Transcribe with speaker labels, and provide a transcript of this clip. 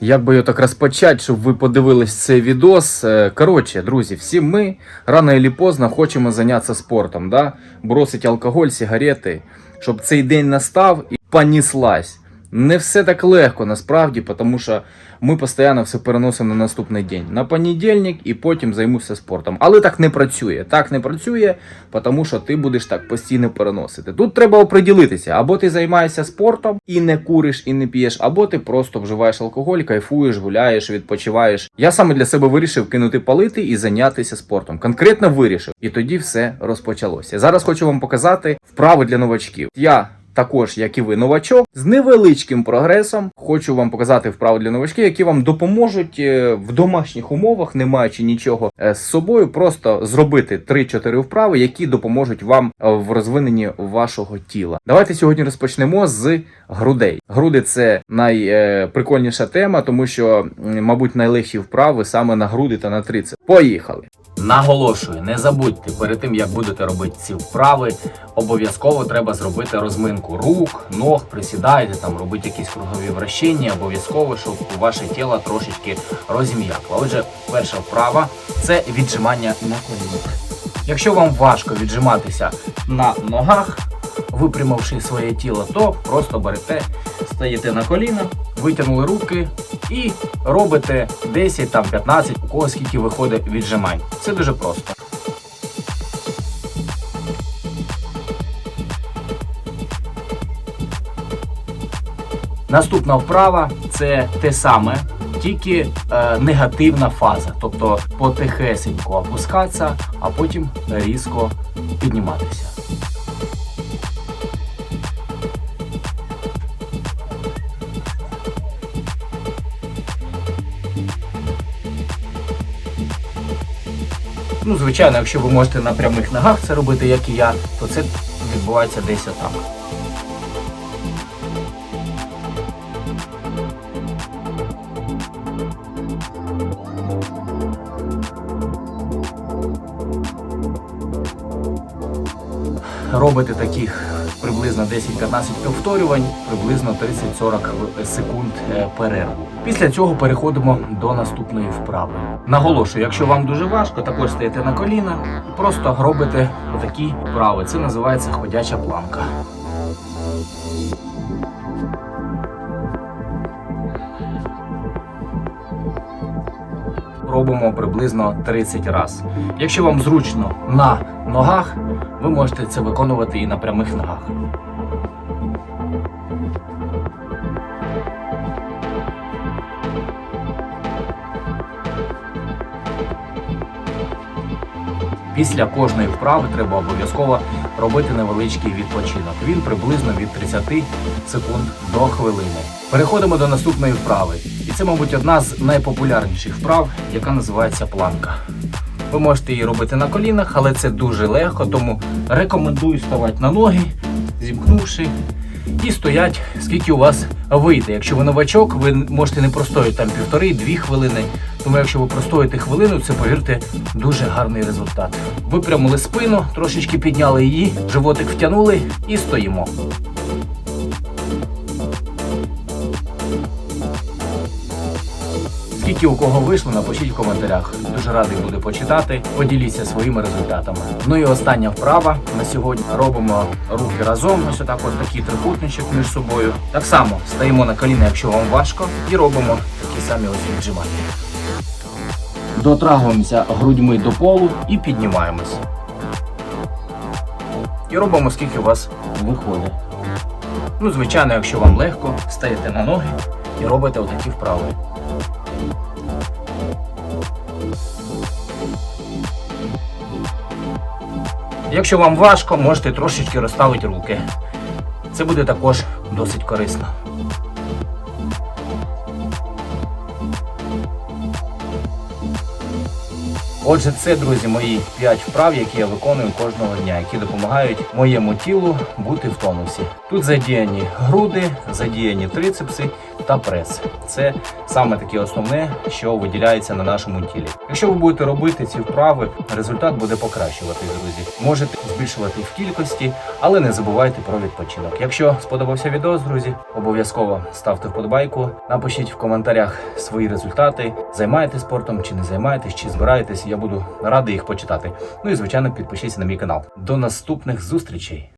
Speaker 1: Як би його так розпочати, щоб ви подивились цей відос. Е, Коротше, друзі, всі ми рано чи пізно хочемо зайнятися спортом, да? бросить алкоголь, сигарети, щоб цей день настав і поніслась. Не все так легко насправді, тому що ми постійно все переносимо на наступний день, на понедільник і потім займуся спортом. Але так не працює. Так не працює, тому що ти будеш так постійно переносити. Тут треба оприділитися, або ти займаєшся спортом і не куриш, і не п'єш, або ти просто вживаєш алкоголь, кайфуєш, гуляєш, відпочиваєш. Я саме для себе вирішив кинути палити і зайнятися спортом. Конкретно вирішив. І тоді все розпочалося. Зараз хочу вам показати вправи для новачків. Я також, як і ви, новачок, з невеличким прогресом. Хочу вам показати вправи для новачків, які вам допоможуть е, в домашніх умовах, не маючи нічого е, з собою, просто зробити 3-4 вправи, які допоможуть вам е, в розвиненні вашого тіла. Давайте сьогодні розпочнемо з грудей. Груди це найприкольніша тема, тому що, мабуть, найлегші вправи саме на груди та на трицеп. Поїхали! Наголошую, не забудьте перед тим як будете робити ці вправи, обов'язково треба зробити розминку рук, ног, присідайте там, робити якісь кругові вращення, обов'язково, щоб ваше тіло трошечки розім'якло. Отже, перша вправа це віджимання на колінах. Якщо вам важко віджиматися на ногах, випрямивши своє тіло, то просто берете, стаєте на коліна, витягнули руки і робите 10 там 15, у кого скільки виходить віджимань. Це дуже просто. Наступна вправа це те саме, тільки е, негативна фаза, тобто потихесенько опускатися, а потім різко підніматися. Ну, звичайно, якщо ви можете на прямих ногах це робити, як і я, то це відбувається десь отак. Робити таких приблизно 10-15 повторювань, приблизно 30-40 секунд е, перерву. Після цього переходимо до наступної вправи. Наголошую, якщо вам дуже важко, також стаєте на коліна, просто робите отакі вправи. Це називається ходяча планка. Робимо приблизно 30 разів. Якщо вам зручно на ногах, ви можете це виконувати і на прямих ногах. Після кожної вправи треба обов'язково робити невеличкий відпочинок. Він приблизно від 30 секунд до хвилини. Переходимо до наступної вправи. І це, мабуть, одна з найпопулярніших вправ, яка називається планка. Ви можете її робити на колінах, але це дуже легко, тому рекомендую ставати на ноги, зімкнувши, і стоять, скільки у вас вийде. Якщо ви новачок, ви можете не простояти там півтори-дві хвилини. Тому якщо ви простоїте хвилину, це повірте дуже гарний результат. Випрямили спину, трошечки підняли її, животик втягнули і стоїмо. Скільки у кого вийшло, напишіть в коментарях. Дуже радий буду почитати. Поділіться своїми результатами. Ну і остання вправа на сьогодні робимо руки разом. Ось отак, от такий трикутничок між собою. Так само стаємо на коліна, якщо вам важко, і робимо такі самі ось віджимання. Дотрагуємося грудьми до полу і піднімаємося. І робимо скільки у вас виходить. Ну, звичайно, якщо вам легко, стаєте на ноги і робите отакі вправи. Якщо вам важко, можете трошечки розставити руки. Це буде також досить корисно. Отже, це, друзі, мої 5 вправ, які я виконую кожного дня, які допомагають моєму тілу бути в тонусі. Тут задіяні груди, задіяні трицепси та прес. Це саме таке основне, що виділяється на нашому тілі. Якщо ви будете робити ці вправи, результат буде покращуватись, друзі. Можете збільшувати в кількості, але не забувайте про відпочинок. Якщо сподобався відео, друзі, обов'язково ставте вподобайку, напишіть в коментарях свої результати. Займаєтесь спортом чи не займаєтесь, чи збираєтесь. Я буду радий їх почитати. Ну і звичайно, підпишіться на мій канал. До наступних зустрічей.